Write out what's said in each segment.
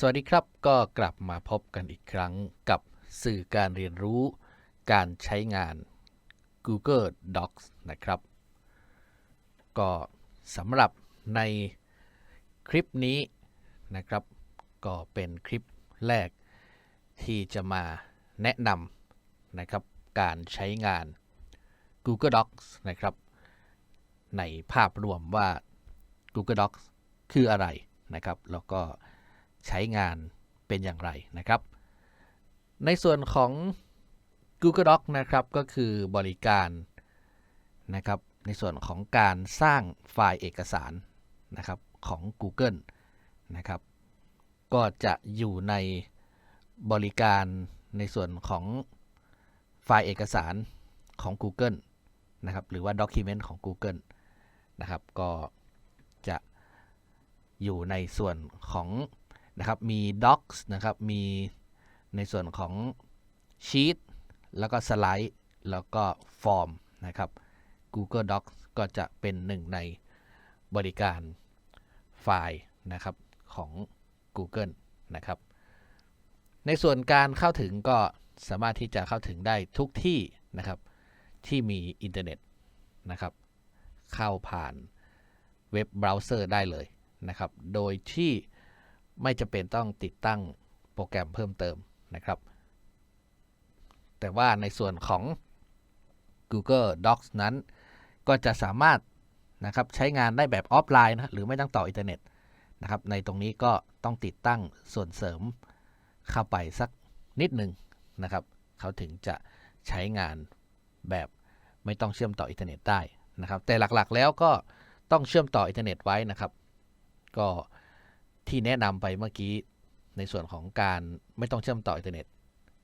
สวัสดีครับก็กลับมาพบกันอีกครั้งกับสื่อการเรียนรู้ การใช้งาน Google Docs นะครับ ก็สำหรับในคลิปนี้นะครับ ก็เป็นคลิปแรกที่จะมาแนะนำนะครับการใช้งาน Google Docs นะครับ ในภาพรวมว่า Google Docs คืออะไรนะครับ แล้วก็ ใช้งานเป็นอย่างไรนะครับ ในส่วนของ Google Docs นะครับก็คือบริการนะครับในส่วนของการสร้างไฟล์เอกสารนะครับของ Google นะครับก็จะอยู่ในบริการในส่วนของไฟล์เอกสารของ Google นะครับหรือว่า Document ของ Google นะครับก็จะอยู่ในส่วนของ นะครับมี Docs นะครับมีในส่วนของ Sheet แล้วก็สไลด์แล้วก็ฟอร์มนะครับ Google Docs ก็จะเป็นหนึ่งในบริการไฟล์นะครับของ Google นะครับ ในส่วนการเข้าถึงก็สามารถที่จะเข้าถึงได้ทุกที่นะครับที่มีอินเทอร์เน็ตนะครับ เข้าผ่านเว็บเบราว์เซอร์ได้เลยนะครับ โดยที่ ไม่จำเป็นต้องติดตั้งโปรแกรมเพิ่มเติมนะครับ แต่ว่าในส่วนของ Google Docs นั้น ก็จะสามารถนะครับใช้งานได้แบบออฟไลน์นะหรือไม่ต้องต่ออินเทอร์เน็ตนะครับ ในตรงนี้ก็ต้องติดตั้งส่วนเสริมเข้าไปสักนิดหนึ่งนะครับ เขาถึงจะใช้งานแบบไม่ต้องเชื่อมต่ออินเทอร์เน็ตได้นะครับ แต่หลักๆแล้วก็ต้องเชื่อมต่ออินเทอร์เน็ตไว้นะครับ ก็ ที่แนะนำไปเมื่อกี้ในส่วนของการไม่ต้องเชื่อมต่ออินเทอร์เน็ต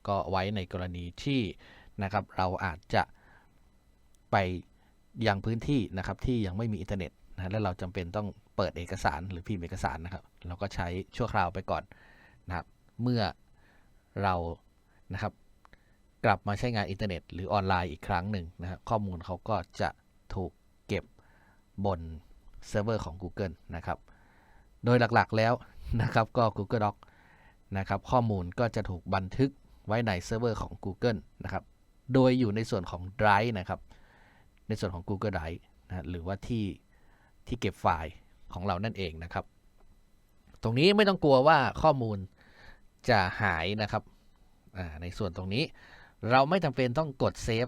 ก็ไว้ในกรณีที่นะครับเราอาจจะไปยังพื้นที่นะครับที่ยังไม่มีอินเทอร์เน็ตนะแล้วเราจำเป็นต้องเปิดเอกสารหรือพิมพ์เอกสารนะครับ เราก็ใช้ชั่วคราวไปก่อนนะครับ เมื่อเรานะครับกลับมาใช้งานอินเทอร์เน็ต หรือออนไลน์อีกครั้งหนึ่งนะครับข้อมูลเขาก็จะถูกเก็บบนเซิร์ฟเวอร์ของ Google นะครับ โดยหลักๆแล้วนะครับก็ Google Doc นะครับข้อมูลก็จะถูกบันทึกไว้ในเซิร์ฟเวอร์ของ Google นะครับโดยอยู่ในส่วนของ Drive นะครับ ในส่วนของ Google Drive นะหรือว่าที่ที่เก็บไฟล์ของเรานั่นเองนะครับ ตรงนี้ไม่ต้องกลัวว่าข้อมูลจะหายนะครับในส่วนตรงนี้เราไม่จำเป็นต้องกดเซฟ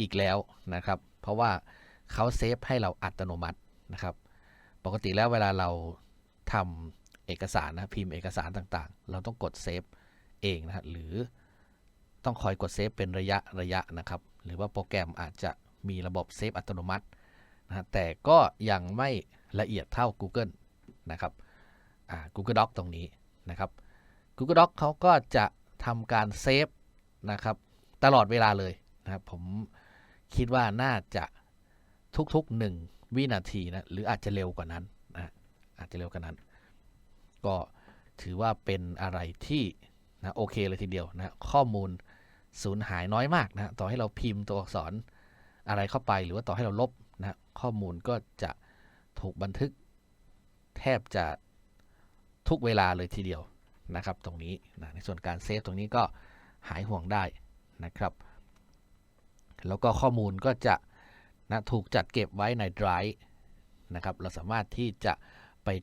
อีกแล้วนะครับ เพราะว่าเขาเซฟให้เราอัตโนมัตินะครับ ปกติแล้วเวลาเรา ทำเอกสารนะพิมพ์เอกสารต่างๆ เราต้องกดเซฟเองนะหรือต้องคอยกดเซฟเป็นระยะระยะนะครับ หรือว่าโปรแกรมอาจจะมีระบบเซฟอัตโนมัตินะแต่ก็ยังไม่ละเอียดเท่า Google นะครับ Google Doc ตรงนี้นะครับ Google Doc เขาก็จะทำการเซฟนะครับตลอดเวลาเลยนะครับผมคิดว่าน่าจะทุกๆ 1 วินาทีนะหรืออาจจะเร็วกว่านั้น อาจจะเร็วกว่านั้น ก็ถือว่าเป็นอะไรที่นะโอเคเลยทีเดียวนะข้อมูลสูญหายน้อยมากนะต่อให้เราพิมพ์ตัวอักษรอะไรเข้าไปหรือว่าต่อให้เราลบนะข้อมูลก็จะถูกบันทึกแทบจะทุกเวลาเลยทีเดียวนะครับ ตรงนี้นะในส่วนการเซฟตรงนี้ก็หายห่วงได้นะครับ แล้วก็ข้อมูลก็จะนะถูกจัดเก็บไว้ใน Drive นะครับ เราสามารถที่จะ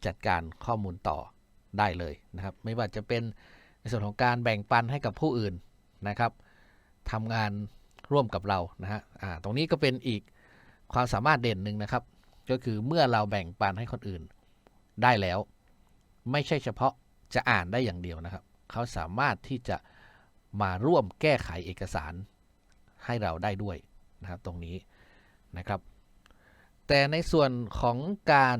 จัดการข้อมูลต่อได้เลยนะครับ ไม่ว่าจะเป็นในส่วนของการแบ่งปันให้กับผู้อื่นนะครับทำงานร่วมกับเรานะฮะตรงนี้ก็เป็นอีกความสามารถเด่นหนึ่งนะครับ ก็คือเมื่อเราแบ่งปันให้คนอื่นได้แล้ว ไม่ใช่เฉพาะจะอ่านได้อย่างเดียวนะครับ เขาสามารถที่จะมาร่วมแก้ไขเอกสารให้เราได้ด้วยนะครับตรงนี้นะครับ แต่ในส่วนของการ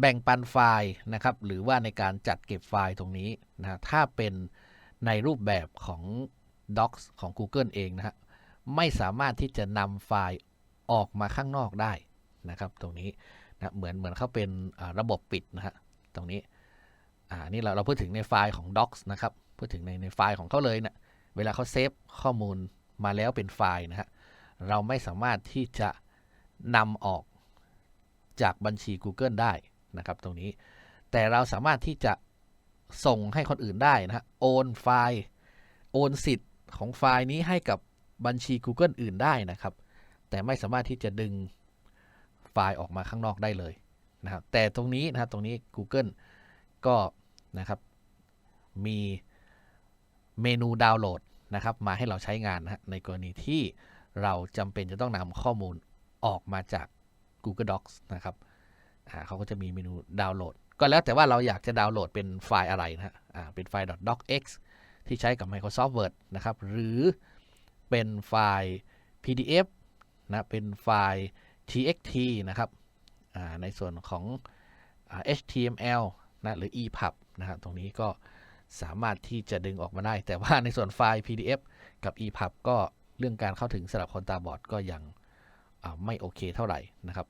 แบ่งปันไฟล์นะครับ หรือว่าในการจัดเก็บไฟล์ตรงนี้นะถ้าเป็นในรูปแบบของ Docs ของ Google เองนะฮะไม่สามารถที่จะนำไฟล์ออกมาข้างนอกได้นะครับ ตรงนี้นะเหมือนเหมือนเขาเป็นระบบปิดนะฮะตรงนี้อ่านี่เราเราพูดถึงในไฟล์ของ Docs นะครับ พูดถึงในในไฟล์ของเขาเลยเนะี่ยเวลาเขาเซฟข้อมูลมาแล้วเป็นไฟล์นะฮะเราไม่สามารถที่จะนำออกจากบัญชี Google ได้ นะครับตรงนี้ แต่เราสามารถที่จะส่งให้คนอื่นได้นะฮะโอนไฟล์ โอนสิทธิ์ของไฟล์นี้ให้กับบัญชี Google อื่นได้นะครับ แต่ไม่สามารถที่จะดึงไฟล์ออกมาข้างนอกได้เลยนะครับแต่ตรงนี้นะครับตรงนี้ Google ก็นะครับมีเมนูดาวน์โหลดนะครับมาให้เราใช้งานนะฮะในกรณีที่เราจำเป็นจะต้องนำข้อมูลออกมาจาก Google Docs นะครับ เขาก็จะมีเมนูดาวน์โหลด ก็แล้วแต่ว่าเราอยากจะดาวน์โหลดเป็นไฟล์อะไรนะฮะเป็นไฟล์ .docx ที่ใช้กับ Microsoft Word นะครับ หรือเป็นไฟล์ PDF นะเป็นไฟล์ txt นะครับในส่วนของอ HTML นะหรือ EPUB นะครับตรงนี้ก็สามารถที่จะดึงออกมาได้ แต่ว่าในส่วนไฟล์ PDF กับ EPUB ก็เรื่องการเข้าถึงสำหรับคนตาบอดก็ยังไม่โอเคเท่าไหร่นะครับ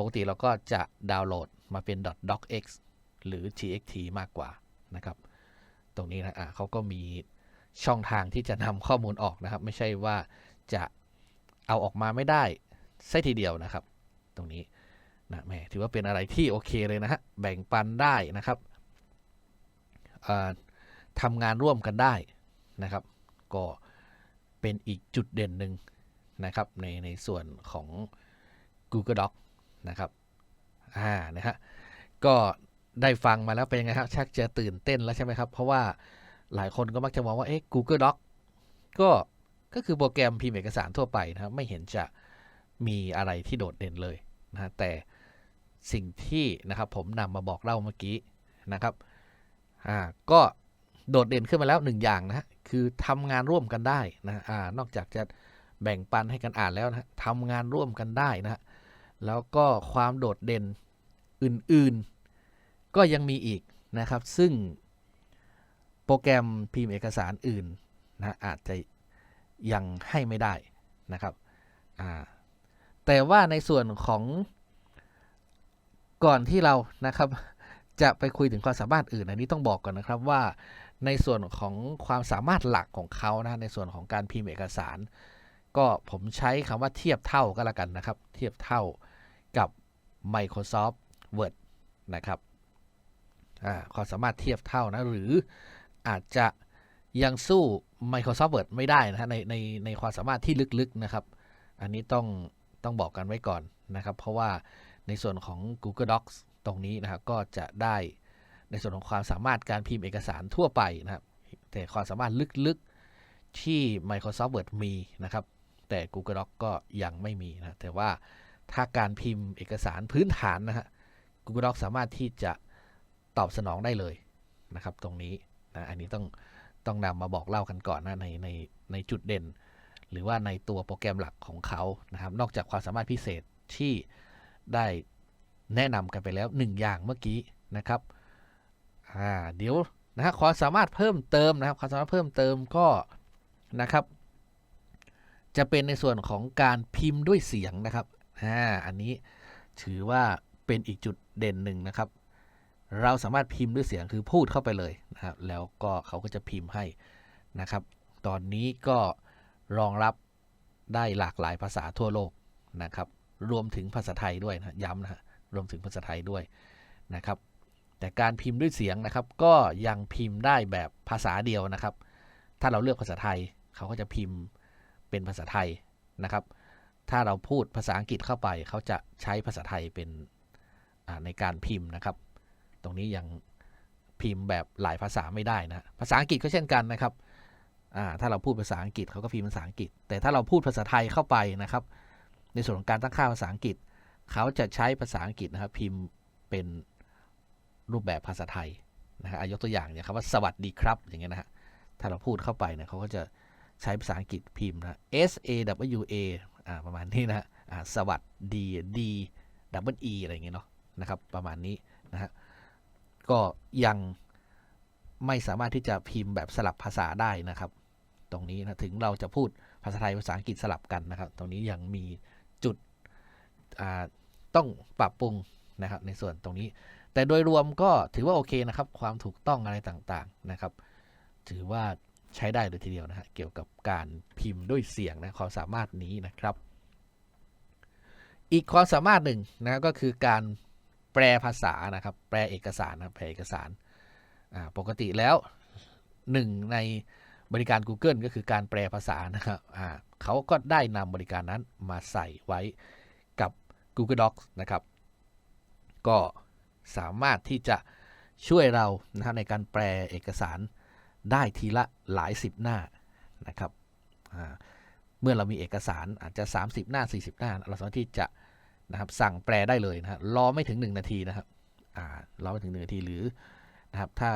ปกติเราก็จะดาวน์โหลดมาเป็น .docx หรือ txt มากกว่านะครับ ตรงนี้นะอะเขาก็มีช่องทางที่จะนำข้อมูลออกนะครับ ไม่ใช่ว่าจะเอาออกมาไม่ได้ใช่ทีเดียวนะครับ ตรงนี้นะแหมถือว่าเป็นอะไรที่โอเคเลยนะฮะแบ่งปันได้นะครับทำงานร่วมกันได้นะครับ ก็เป็นอีกจุดเด่นหนึ่งนะครับในในส่วนของ Google Doc นะครับอ่านะฮะก็ได้ฟังมาแล้วเป็นยังไงครับชักจะตื่นเต้นแล้วใช่ไหมครับ เพราะว่าหลายคนก็มักจะมองว่าเอ๊ะ Google Doc ก็ก็คือโปรแกรมพิมพ์เอกสารทั่วไปนะครับไม่เห็นจะมีอะไรที่โดดเด่นเลยนะฮะแต่สิ่งที่นะครับผมนำมาบอกเล่าเมื่อกี้นะครับอ่าก็โดดเด่นขึ้นมาแล้วหนึ่งอย่างนะคือทำงานร่วมกันได้นะอ่านอกจากจะแบ่งปันให้กันอ่านแล้วนะฮะทำงานร่วมกันได้นะฮะ แล้วก็ความโดดเด่นอื่นๆ ก็ยังมีอีกนะครับ ซึ่งโปรแกรมพิมพ์เอกสารอื่นนะอาจจะยังให้ไม่ได้นะครับแต่ว่าในส่วนของก่อนที่เรานะครับ จะไปคุยถึงความสามารถอื่นอันนี้ต้องบอกก่อนนะครับว่าในส่วนของความสามารถหลักของเขานะในส่วนของการพิมพ์เอกสาร ก็ผมใช้คำว่าเทียบเท่าก็แล้วกันนะครับ เทียบเท่า กับ Microsoft Word นะครับความสามารถเทียบเท่านะ หรืออาจจะยังสู้ Microsoft Word ไม่ได้นะฮะในในในความสามารถที่ลึกๆนะครับ อันนี้ต้องต้องบอกกันไว้ก่อนนะครับ เพราะว่าในส่วนของ Google Docs ตรงนี้นะครับก็จะได้ในส่วนของความสามารถการพิมพ์เอกสารทั่วไปนะครับ แต่ความสามารถลึกๆที่ Microsoft Word มีนะครับ แต่ Google Doc ก็ยังไม่มีนะแต่ว่า ถ้าการพิมพ์เอกสารพื้นฐานนะฮะ Google Doc สามารถที่จะตอบสนองได้เลยนะครับ ตรงนี้นะอันนี้ต้องต้องนำมาบอกเล่ากันก่อนนะในในในจุดเด่น หรือว่าในตัวโปรแกรมหลักของเขานะครับ นอกจากความสามารถพิเศษที่ได้แนะนำกันไปแล้ว 1 อย่างเมื่อกี้นะครับอ่าเดี๋ยวนะฮะความสามารถเพิ่มเติมนะครับความสามารถเพิ่มเติมก็นะครับ จะเป็นในส่วนของการพิมพ์ด้วยเสียงนะครับ อ่าอันนี้ถือว่าเป็นอีกจุดเด่นหนึ่งนะครับ เราสามารถพิมพ์ด้วยเสียงคือพูดเข้าไปเลยนะครับ แล้วก็เขาก็จะพิมพ์ให้นะครับ ตอนนี้ก็รองรับได้หลากหลายภาษาทั่วโลกนะครับ รวมถึงภาษาไทยด้วยนะย้ำนะฮะรวมถึงภาษาไทยด้วยนะครับ แต่การพิมพ์ด้วยเสียงนะครับ ก็ยังพิมพ์ได้แบบภาษาเดียวนะครับ ถ้าเราเลือกภาษาไทยเขาก็จะพิมพ์เป็นภาษาไทยนะครับ ถ้าเราพูดภาษาอังกฤษเข้าไป เขาจะใช้ภาษาไทยเป็นในการพิมพ์นะครับ ตรงนี้ยังพิมพ์แบบหลายภาษาไม่ได้นะภาษาอังกฤษก็เช่นกันนะครับถ้าเราพูดภาษาอังกฤษเขาก็พิมพ์ภาษาอังกฤษ แต่ถ้าเราพูดภาษาไทยเข้าไปนะครับ ในส่วนของการตั้งค่าภาษาอังกฤษ เขาจะใช้ภาษาอังกฤษนะครับพิมพ์เป็นรูปแบบภาษาไทยนะฮะยกตัวอย่างอย่างคำว่าสวัสดีครับอย่างเงี้ยนะฮะถ้าเราพูดเข้าไปเนี่ยเขาก็จะใช้ภาษาอังกฤษพิมพ์นะ S A W A อ่าประมาณนี้นะอ่าสวัสดี D W E อะไรอย่างเงี้ยเนาะนะครับประมาณนี้นะฮะก็ยังไม่สามารถที่จะพิมพ์แบบสลับภาษาได้นะครับ ตรงนี้นะถึงเราจะพูดภาษาไทยภาษาอังกฤษสลับกันนะครับ ตรงนี้ยังมีจุดต้องปรับปรุงนะครับในส่วนตรงนี้ แต่โดยรวมก็ถือว่าโอเคนะครับ ความถูกต้องอะไรต่างๆนะครับ ถือว่า ใช้ได้เลยทีเดียวนะฮะเกี่ยวกับการพิมพ์ด้วยเสียงนะความสามารถนี้นะครับ อีกความสามารถหนึ่งนะก็คือการแปลภาษานะครับ แปลเอกสารนะแปลเอกสารปกติแล้วหนึ่งในบริการ Google ก็คือการแปลภาษานะครับเขาก็ได้นำบริการนั้นมาใส่ไว้กับ Google Docs นะครับ ก็สามารถที่จะช่วยเรานะครับในการแปลเอกสาร ได้ทีละหลายสิบหน้านะครับเมื่อเรามีเอกสารอาจจะ 30 หน้า 40 หน้า เราสามารถที่จะนะครับสั่งแปลได้เลยนะฮะรอไม่ถึง 1 นาทีนะครับรอไม่ถึง 1 นาทีหรือนะครับถ้า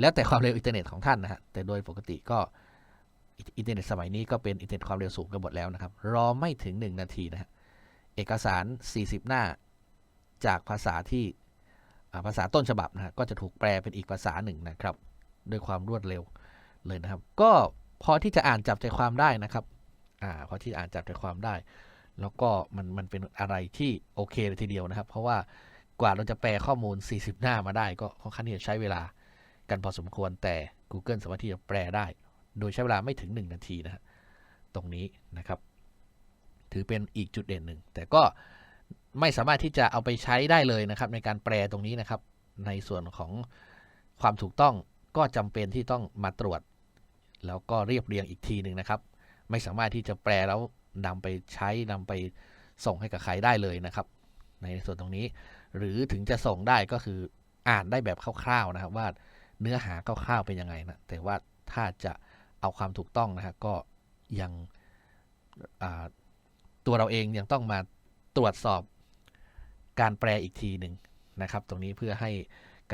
แล้วแต่ความเร็วอินเทอร์เน็ตของท่านนะฮะแต่โดยปกติก็อินเทอร์เน็ตสมัยนี้ก็เป็นอินเทอร์เน็ตความเร็วสูงกันหมดแล้วนะครับ รอไม่ถึง 1 นาทีนะฮะเอกสาร 40 หน้าจากภาษาที่ภาษาต้นฉบับนะฮะก็จะถูกแปลเป็นอีกภาษาหนึ่งนะครับ ด้วยความรวดเร็วเลยนะครับ ก็พอที่จะอ่านจับใจความได้นะครับอ่าพอที่จะอ่านจับใจความได้ แล้วก็มันมันเป็นอะไรที่โอเคเลยทีเดียวนะครับ เพราะว่ากว่าเราจะแปลข้อมูล 40 หน้ามาได้ก็ค่อนข้างที่จะใช้เวลากันพอสมควรแต่ Google สามารถที่จะแปลได้ โดยใช้เวลาไม่ถึง 1 นาทีนะฮะตรงนี้นะครับ ถือเป็นอีกจุดเด่นหนึ่ง แต่ก็ไม่สามารถที่จะเอาไปใช้ได้เลยนะครับ ในการแปลตรงนี้นะครับ ในส่วนของความถูกต้อง ก็จำเป็นที่ต้องมาตรวจ แล้วก็เรียบเรียงอีกทีหนึ่งนะครับ ไม่สามารถที่จะแปลแล้วนำไปใช้นำไปส่งให้กับใครได้เลยนะครับ ในส่วนตรงนี้ หรือถึงจะส่งได้ก็คืออ่านได้แบบคร่าวๆนะครับ ว่าเนื้อหาคร่าวๆเป็นยังไงนะแต่ว่าถ้าจะเอาความถูกต้องนะฮะก็ยังตัวเราเองยังต้องมาตรวจสอบการแปลอีกทีหนึ่งนะครับ ตรงนี้เพื่อให้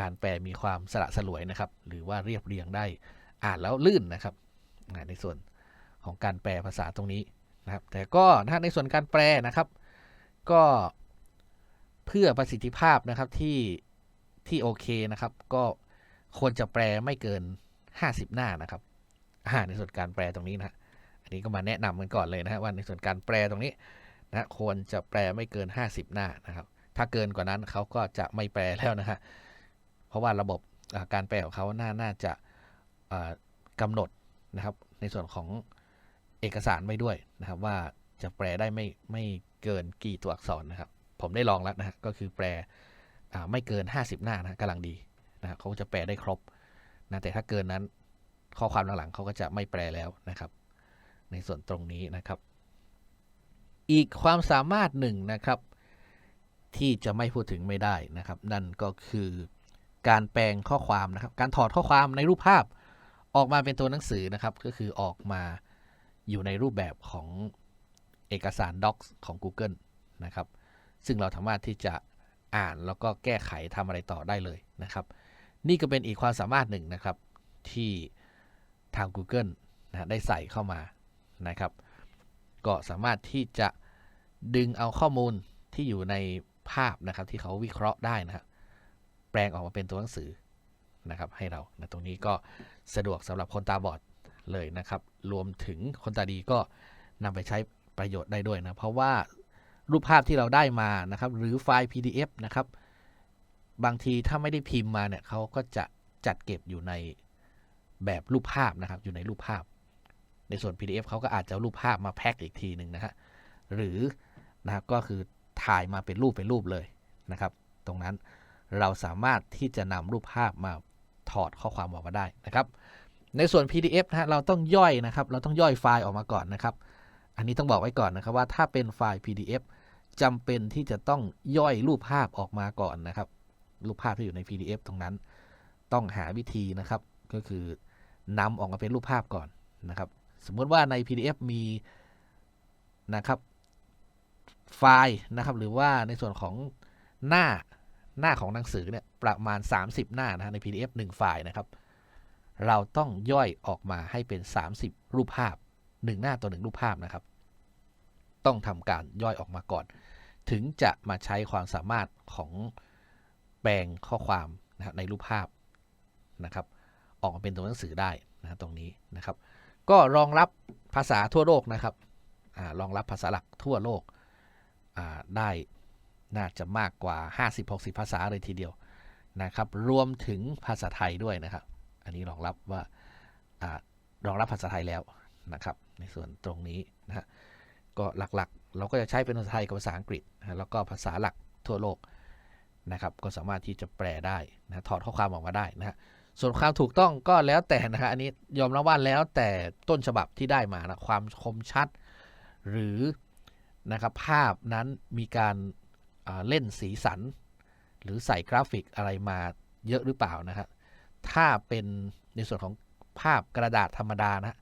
การแปลมีความสละสลวยนะครับ หรือว่าเรียบเรียงได้อ่านแล้วลื่นนะครับในส่วนของการแปลภาษาตรงนี้นะครับ แต่ก็ถ้าในส่วนการแปลนะครับ ก็เพื่อประสิทธิภาพนะครับที่ที่โอเคนะครับ ก็ควรจะแปลไม่เกิน 50 หน้านะครับอ่าในส่วนการแปลตรงนี้นะฮะอันนี้ก็มาแนะนำกันก่อนเลยนะฮะว่าในส่วนการแปลตรงนี้นะควรจะแปลไม่เกิน 50 หน้านะครับ ถ้าเกินกว่านั้นเขาก็จะไม่แปลแล้วนะฮะ เพราะว่าระบบการแปลของเขาน่าน่าจะอ่ากำหนดนะครับ ในส่วนของเอกสารไว้ด้วยนะครับ ว่าจะแปลได้ไม่ไม่เกินกี่ตัวอักษรนะครับ ผมได้ลองแล้วนะก็คือแปลไม่เกิน 50 หน้านะกำลังดีนะเขาจะแปลได้ครบนะแต่ถ้าเกินนั้นข้อความหลังๆเขาก็จะไม่แปลแล้วนะครับ ในส่วนตรงนี้นะครับ อีกความสามารถหนึ่งนะครับ ที่จะไม่พูดถึงไม่ได้นะครับ นั่นก็คือ การแปลงข้อความนะครับ การถอดข้อความในรูปภาพออกมาเป็นตัวหนังสือนะครับ ก็คือออกมาอยู่ในรูปแบบของเอกสาร Docs ของ Google นะครับ ซึ่งเราสามารถที่จะอ่านแล้วก็แก้ไขทำอะไรต่อได้เลยนะครับ นี่ก็เป็นอีกความสามารถหนึ่งนะครับ ที่ทาง Google นะได้ใส่เข้ามานะครับ ก็สามารถที่จะดึงเอาข้อมูลที่อยู่ในภาพนะครับ ที่เขาวิเคราะห์ได้นะครับ แปลงออกมาเป็นตัวหนังสือนะครับ ให้เรานะตรงนี้ก็สะดวกสำหรับคนตาบอดเลยนะครับ รวมถึงคนตาดีก็นำไปใช้ประโยชน์ได้ด้วยนะเพราะว่ารูปภาพที่เราได้มานะครับ หรือไฟล์ PDF นะครับ บางทีถ้าไม่ได้พิมพ์มาเนี่ยเขาก็จะจัดเก็บอยู่ในแบบรูปภาพนะครับ อยู่ในรูปภาพ ในส่วน PDF เขาก็อาจจะรูปภาพมาแพ็คอีกทีหนึ่งนะฮะหรือนะครับก็คือถ่ายมาเป็นรูปเป็นรูปเลยนะครับ ตรงนั้น เราสามารถที่จะนำรูปภาพมาถอดข้อความออกมาได้นะครับ ในส่วน PDF นะฮะเราต้องย่อยนะครับ เราต้องย่อยไฟล์ออกมาก่อนนะครับ อันนี้ต้องบอกไว้ก่อนนะครับว่าถ้าเป็นไฟล์ PDF จำเป็นที่จะต้องย่อยรูปภาพออกมาก่อนนะครับ รูปภาพที่อยู่ใน PDF ตรงนั้น ต้องหาวิธีนะครับ ก็คือนำออกมาเป็นรูปภาพก่อนนะครับ สมมติว่าใน PDF มีนะครับไฟล์นะครับ หรือว่าในส่วนของหน้า หน้าของหนังสือเนี่ยประมาณ 30 หน้านะฮะใน PDF 1 ไฟล์นะครับ เราต้องย่อยออกมาให้เป็น 30 รูปภาพ 1 หน้าต่อ1รูปภาพนะครับ ต้องทำการย่อยออกมาก่อน ถึงจะมาใช้ความสามารถของแปลงข้อความนะครับในรูปภาพนะครับ ออกมาเป็นตัวหนังสือได้นะตรงนี้นะครับ ก็รองรับภาษาทั่วโลกนะครับอรองรับภาษาหลักทั่วโลกได้ น่าจะมากกว่า 50-60 ภาษาเลยทีเดียวนะครับ รวมถึงภาษาไทยด้วยนะครับ อันนี้รองรับว่ารองรับภาษาไทยแล้วนะครับ ในส่วนตรงนี้นะฮะก็หลักๆ เราก็จะใช้เป็นภาษาไทยกับภาษาอังกฤษนะแล้วก็ภาษาหลักทั่วโลกนะครับ ก็สามารถที่จะแปลได้นะถอดข้อความออกมาได้นะฮะส่วนความถูกต้องก็แล้วแต่นะฮะอันนี้ยอมรับว่าแล้วแต่ต้นฉบับที่ได้มานะความคมชัด หรือนะครับภาพนั้นมีการ เล่นสีสัน หรือใส่กราฟิกอะไรมาเยอะหรือเปล่านะครับถ้าเป็นในส่วนของภาพกระดาษธรรมดานะฮะ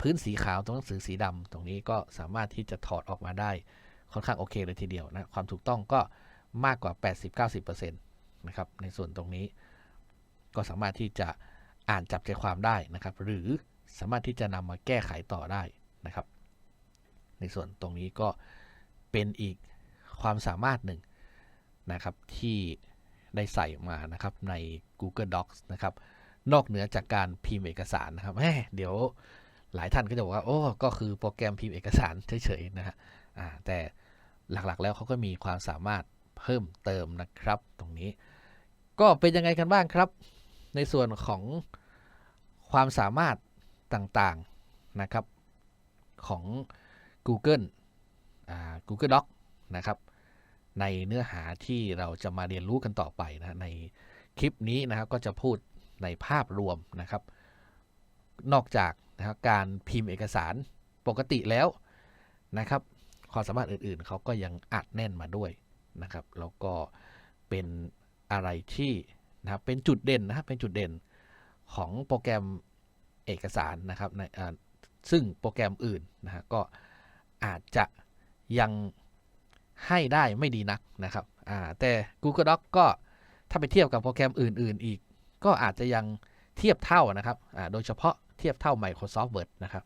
พื้นสีขาวตรงหนังสือสีดำตรงนี้ก็สามารถที่จะถอดออกมาได้ค่อนข้างโอเคเลยทีเดียวนะความถูกต้องก็มากกว่า 80-90%นะครับในส่วนตรงนี้ก็สามารถที่จะอ่านจับใจความได้นะครับ หรือสามารถที่จะนำมาแก้ไขต่อได้นะครับ ในส่วนตรงนี้ก็เป็นอีก ความสามารถหนึ่งนะครับที่ได้ใส่มานะครับใน Google Docs นะครับนอกเหนือจากการพิมพ์เอกสารนะครับแหมเดี๋ยวหลายท่านก็จะบอกว่าโอ้ก็คือโปรแกรมพิมพ์เอกสารเฉยๆนะฮะแต่หลักๆแล้วเขาก็มีความสามารถเพิ่มเติมนะครับ ตรงนี้ ก็เป็นยังไงกันบ้างครับ ในส่วนของความสามารถต่างๆนะครับของ Google Google Doc นะครับ ในเนื้อหาที่เราจะมาเรียนรู้กันต่อไปนะในคลิปนี้นะครับก็จะพูดในภาพรวมนะครับ นอกจากนะครับการพิมพ์เอกสารปกติแล้วนะครับความสามารถอื่นๆ เขาก็ยังอัดแน่นมาด้วยนะครับ แล้วก็เป็นอะไรที่นะครับเป็นจุดเด่นนะครับเป็นจุดเด่นของโปรแกรมเอกสารนะครับในซึ่งโปรแกรมอื่นนะฮะก็อาจจะยัง ให้ได้ไม่ดีนักนะครับแต่ Google Docs ก็ถ้าไปเทียบกับโปรแกรมอื่น ๆ อีก ก็อาจจะยังเทียบเท่านะครับโดยเฉพาะเทียบเท่า Microsoft Word นะครับ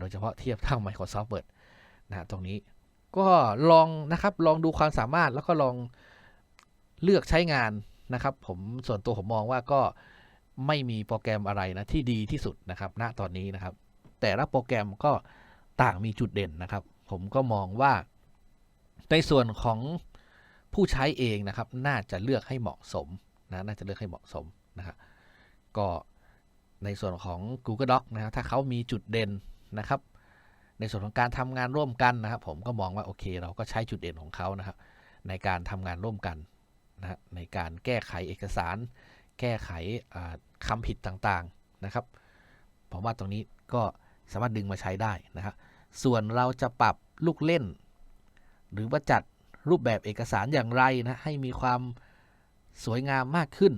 โดยเฉพาะเทียบเท่า Microsoft Word นะฮะตรงนี้ก็ลองนะครับลองดูความสามารถแล้วก็ลองเลือกใช้งานนะครับ ผมส่วนตัวผมมองว่าก็ไม่มีโปรแกรมอะไรนะที่ดีที่สุดนะครับ ณตอนนี้นะครับ แต่ละโปรแกรมก็ต่างมีจุดเด่นนะครับ ผมก็มองว่า ในส่วนของผู้ใช้เองนะครับ น่าจะเลือกให้เหมาะสมนะน่าจะเลือกให้เหมาะสมนะครับก็ในส่วนของ Google Doc นะครับถ้าเขามีจุดเด่นนะครับ ในส่วนของการทำงานร่วมกันนะครับ ผมก็มองว่าโอเค เราก็ใช้จุดเด่นของเขานะครับ ในการทำงานร่วมกันนะในการแก้ไขเอกสาร แก้ไขอ่าคำผิดต่างๆนะครับผมว่าตรงนี้ก็สามารถดึงมาใช้ได้นะครับส่วนเราจะปรับลูกเล่น หรือว่าจัดรูปแบบเอกสารอย่างไรนะให้มีความสวยงามมากขึ้น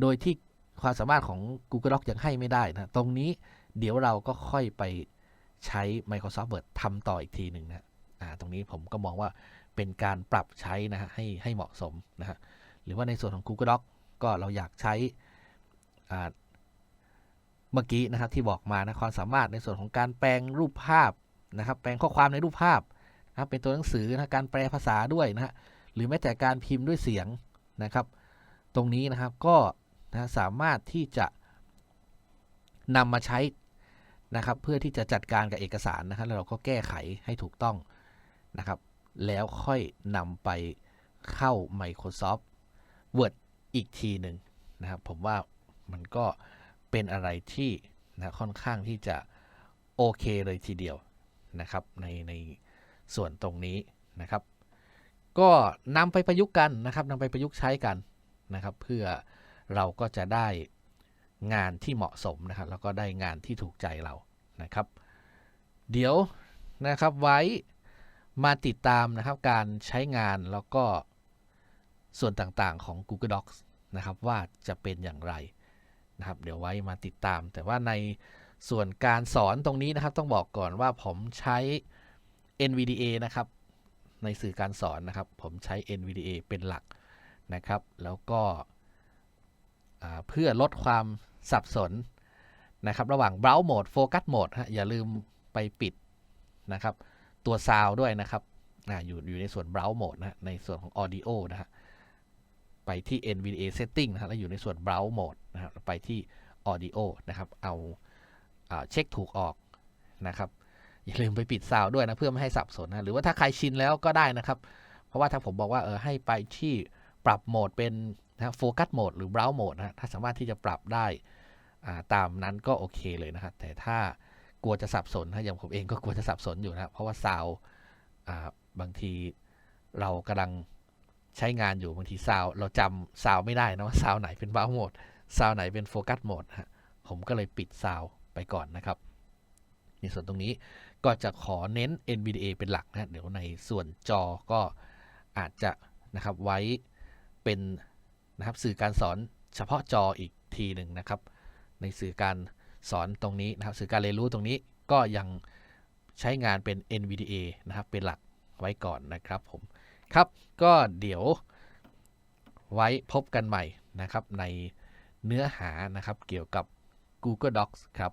โดยที่ความสามารถของ Google Docs ยังให้ไม่ได้นะ ตรงนี้เดี๋ยวเราก็ค่อยไปใช้ Microsoft Word ทำต่ออีกทีหนึ่งนะตรงนี้ผมก็มองว่าเป็นการปรับใช้นะฮะให้ให้เหมาะสมนะฮะหรือว่าในส่วนของ Google Docs ก็เราอยากใช้เมื่อกี้นะครับที่บอกมานะความสามารถในส่วนของการแปลงรูปภาพนะครับ แปลงข้อความในรูปภาพ นะครับเป็นตัวหนังสือนะการแปลภาษาด้วยนะฮะหรือแม้แต่การพิมพ์ด้วยเสียงนะครับ ตรงนี้นะครับก็นะสามารถที่จะนำมาใช้นะครับ เพื่อที่จะจัดการกับเอกสารนะครับแล้วเราก็แก้ไขให้ถูกต้องนะครับ แล้วค่อยนำไปเข้า Microsoft Word อีกทีหนึ่งนะครับ ผมว่ามันก็เป็นอะไรที่นะค่อนข้างที่จะโอเคเลยทีเดียวนะครับในใน ส่วนตรงนี้นะครับ ก็นำไปประยุกต์กันนะครับนำไปประยุกต์ใช้กันนะครับ เพื่อเราก็จะได้งานที่เหมาะสมนะครับ แล้วก็ได้งานที่ถูกใจเรานะครับ เดี๋ยวนะครับไว้มาติดตามนะครับการใช้งานแล้วก็ส่วนต่างๆของ Google Docs นะครับว่าจะเป็นอย่างไรนะครับ เดี๋ยวไว้มาติดตาม แต่ว่าในส่วนการสอนตรงนี้นะครับ ต้องบอกก่อนว่าผมใช้ NVDA นะครับ ในสื่อการสอนนะครับ ผมใช้ NVDA เป็นหลักนะครับ แล้วก็เพื่อลดความสับสนนะครับ ระหว่าง Browse Mode Focus Mode ฮะอย่าลืมไปปิดนะครับ ตัว Sound ด้วยนะครับออยู่อยู่ในส่วน Browse Mode นะในส่วนของ Audio นะฮะไปที่ NVDA Setting นะฮะแล้วอยู่ในส่วน Browse Mode นะครับไปที่ Audio นะครับ เอาเช็คถูกออกนะครับ อย่าลืมไปปิดซาวด้วยนะเพื่อไม่ให้สับสนนะหรือว่าถ้าใครชินแล้วก็ได้นะครับ เพราะว่าถ้าผมบอกว่าเออให้ไปที่ปรับโหมดเป็นนะโฟกัสโหมดหรือ browse โหมดนะถ้าสามารถที่จะปรับได้าตามนั้นก็โอเคเลยนะครับ แต่ถ้ากลัวจะสับสนนะอย่างผมเองก็กลัวจะสับสนอยู่นะเพราะว่าซาวาบางทีเรากำลังใช้งานอยู่บางทีซาวเราจำซาวไม่ได้นะว่าซาวไหนเป็นเบ้าโหมดซาวไหนเป็นโฟกัสโหมดฮะผมก็เลยปิดซาวไปก่อนนะครับ ในส่วนตรงนี้ก็จะขอเน้น NVDA เป็นหลักนะเดี๋ยวในส่วนจอก็อาจจะนะครับไว้เป็นนะครับสื่อการสอนเฉพาะจออีกทีหนึ่งนะครับ ในสื่อการสอนตรงนี้นะครับ สื่อการเรียนรู้ตรงนี้ก็ยังใช้งานเป็น NVDA นะครับ เป็นหลักไว้ก่อนนะครับผมครับ ก็เดี๋ยวไว้พบกันใหม่นะครับในเนื้อหานะครับเกี่ยวกับ Google Docs ครับ